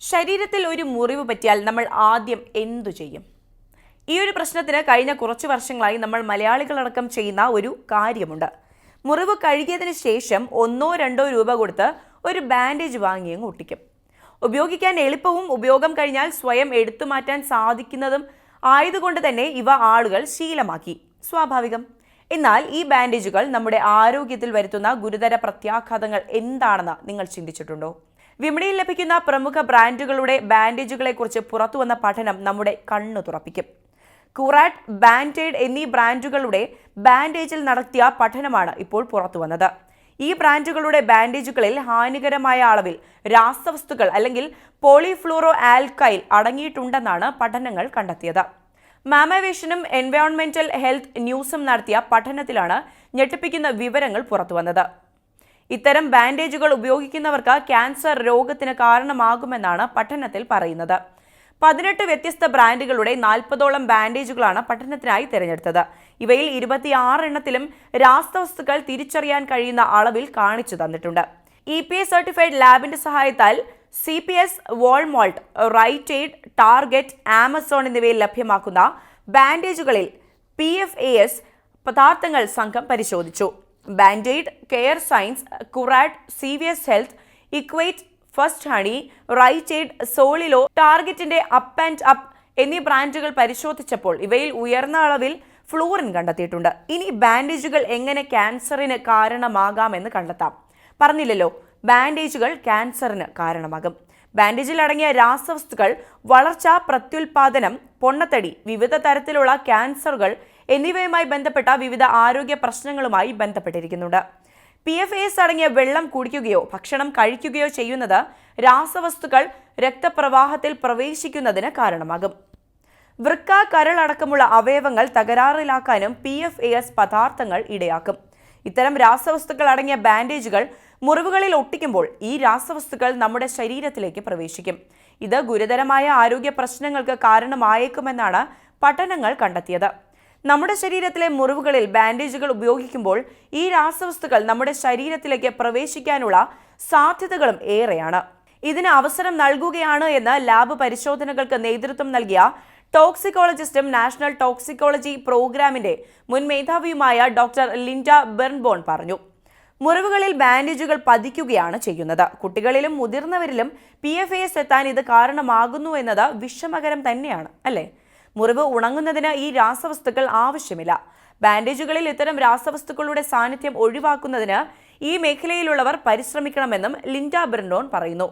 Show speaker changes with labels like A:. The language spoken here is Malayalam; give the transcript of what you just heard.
A: ശരീരത്തിൽ ഒരു മുറിവ് പറ്റിയാൽ നമ്മൾ ആദ്യം എന്തു ചെയ്യും? ഈ ഒരു പ്രശ്നത്തിന് കഴിഞ്ഞ കുറച്ച് വർഷങ്ങളായി നമ്മൾ മലയാളികളടക്കം ചെയ്യുന്ന ഒരു കാര്യമുണ്ട്. മുറിവ് കഴുകിയതിന് ശേഷം ഒന്നോ രണ്ടോ രൂപ കൊടുത്ത് ഒരു ബാൻഡേജ് വാങ്ങി അങ്ങ് ഒട്ടിക്കും. ഉപയോഗിക്കാൻ എളുപ്പവും ഉപയോഗം കഴിഞ്ഞാൽ സ്വയം എടുത്തു മാറ്റാൻ സാധിക്കുന്നതും ആയതുകൊണ്ട് തന്നെ ഇവ ആളുകൾ ശീലമാക്കി. സ്വാഭാവികം. എന്നാൽ ഈ ബാൻഡേജുകൾ നമ്മുടെ ആരോഗ്യത്തിൽ വരുത്തുന്ന ഗുരുതര പ്രത്യാഘാതങ്ങൾ എന്താണെന്ന് നിങ്ങൾ ചിന്തിച്ചിട്ടുണ്ടോ? വിപണിയിൽ ലഭിക്കുന്ന പ്രമുഖ ബ്രാൻഡുകളുടെ ബാൻഡേജുകളെക്കുറിച്ച് പുറത്തുവന്ന പഠനം നമ്മുടെ കണ്ണു തുറപ്പിക്കും. കുറാറ്റ് ബാൻഡേഡ് എന്നീ ബ്രാൻഡുകളുടെ ബാൻഡേജിൽ നടത്തിയ പഠനമാണ് ഇപ്പോൾ പുറത്തുവന്നത്. ഈ ബ്രാൻഡുകളുടെ ബാൻഡേജുകളിൽ ഹാനികരമായ അളവിൽ രാസവസ്തുക്കൾ അല്ലെങ്കിൽ പോളിഫ്ലൂറോ ആൽക്കൈൽ അടങ്ങിയിട്ടുണ്ടെന്നാണ് പഠനങ്ങൾ കണ്ടെത്തിയത്. മാമവേഷനും എൻവയോൺമെന്റൽ ഹെൽത്ത് ന്യൂസും നടത്തിയ പഠനത്തിലാണ് ഞെട്ടിപ്പിക്കുന്ന വിവരങ്ങൾ പുറത്തുവന്നത്. ഇത്തരം ബാൻഡേജുകൾ ഉപയോഗിക്കുന്നവർക്ക് ക്യാൻസർ രോഗത്തിന് കാരണമാകുമെന്നാണ് പഠനത്തിൽ പറയുന്നത്. പതിനെട്ട് വ്യത്യസ്ത ബ്രാൻഡുകളുടെ നാൽപ്പതോളം ബാൻഡേജുകളാണ് പഠനത്തിനായി തിരഞ്ഞെടുത്തത്. ഇവയിൽ ഇരുപത്തിയാറ് എണ്ണത്തിലും രാസവസ്തുക്കൾ തിരിച്ചറിയാൻ കഴിയുന്ന അളവിൽ കാണിച്ചു തന്നിട്ടുണ്ട്. ഇ പി എസ് സർട്ടിഫൈഡ് ലാബിന്റെ സഹായത്താൽ C P S Walmart Rite Aid Target Amazon എന്നിവയിൽ ലഭ്യമാക്കുന്ന ബാൻഡേജുകളിൽ പി എഫ് എ എസ് പദാർത്ഥങ്ങൾ സംഘം പരിശോധിച്ചു. Band Aid Care Science Curad C V S health Equate first honey Rite Aid സോളിലോ ടാർഗറ്റിന്റെ അപ്പ് ആൻഡ് അപ്പ് എന്നീ ബ്രാൻഡുകൾ പരിശോധിച്ചപ്പോൾ ഇവയിൽ ഉയർന്ന അളവിൽ ഫ്ലൂറിൻ കണ്ടെത്തിയിട്ടുണ്ട്. ഇനി ബാൻഡേജുകൾ എങ്ങനെ ക്യാൻസറിന് കാരണമാകാമെന്ന് കണ്ടെത്താം. പറഞ്ഞില്ലല്ലോ ബാൻഡേജുകൾ ക്യാൻസറിന് കാരണമാകും. ബാൻഡേജിൽ അടങ്ങിയ രാസവസ്തുക്കൾ വളർച്ച പ്രത്യുൽപാദനം പൊണ്ണത്തടി വിവിധ തരത്തിലുള്ള ക്യാൻസറുകൾ എന്നിവയുമായി ബന്ധപ്പെട്ട വിവിധ ആരോഗ്യ പ്രശ്നങ്ങളുമായി ബന്ധപ്പെട്ടിരിക്കുന്നുണ്ട്. പി എഫ് എസ് അടങ്ങിയ വെള്ളം കുടിക്കുകയോ ഭക്ഷണം കഴിക്കുകയോ ചെയ്യുന്നത് രാസവസ്തുക്കൾ രക്തപ്രവാഹത്തിൽ പ്രവേശിക്കുന്നതിന് കാരണമാകും. വൃക്ക കരൾ അടക്കമുള്ള അവയവങ്ങൾ തകരാറിലാക്കാനും പി എഫ് എ എസ് പദാർത്ഥങ്ങൾ ഇടയാക്കും. ഇത്തരം രാസവസ്തുക്കൾ അടങ്ങിയ ബാൻഡേജുകൾ മുറിവുകളിൽ ഒട്ടിക്കുമ്പോൾ ഈ രാസവസ്തുക്കൾ നമ്മുടെ ശരീരത്തിലേക്ക് പ്രവേശിക്കും. ഇത് ഗുരുതരമായ ആരോഗ്യ പ്രശ്നങ്ങൾക്ക് കാരണമായേക്കുമെന്നാണ് പഠനങ്ങൾ കണ്ടെത്തിയത്. നമ്മുടെ ശരീരത്തിലെ മുറിവുകളിൽ ബാൻഡേജുകൾ ഉപയോഗിക്കുമ്പോൾ ഈ രാസവസ്തുക്കൾ നമ്മുടെ ശരീരത്തിലേക്ക് പ്രവേശിക്കാനുള്ള സാധ്യതകളും ഏറെയാണ്. ഇതിന് അവസരം നൽകുകയാണ് എന്ന് ലാബ് പരിശോധനകൾക്ക് നേതൃത്വം നൽകിയ ടോക്സിക്കോളജിസ്റ്റും നാഷണൽ ടോക്സിക്കോളജി പ്രോഗ്രാമിന്റെ മുൻ മേധാവിയുമായ ഡോക്ടർ ലിൻഡ ബെർൺബോൺ പറഞ്ഞു. മുറിവുകളിൽ ബാൻഡേജുകൾ പതിക്കുകയാണ് ചെയ്യുന്നത്. കുട്ടികളിലും മുതിർന്നവരിലും പി എഫ് എസ് എത്താൻ ഇത് കാരണമാകുന്നു എന്നത് വിഷമകരം തന്നെയാണ് അല്ലേ? മുറിവ് ഉണങ്ങുന്നതിന് ഈ രാസവസ്തുക്കൾ ആവശ്യമില്ല. ബാൻഡേജുകളിൽ ഇത്തരം രാസവസ്തുക്കളുടെ സാന്നിധ്യം ഒഴിവാക്കുന്നതിന് ഈ മേഖലയിലുള്ളവർ പരിശ്രമിക്കണമെന്നും ലിൻഡ ബ്രണ്ടോൺ പറയുന്നു.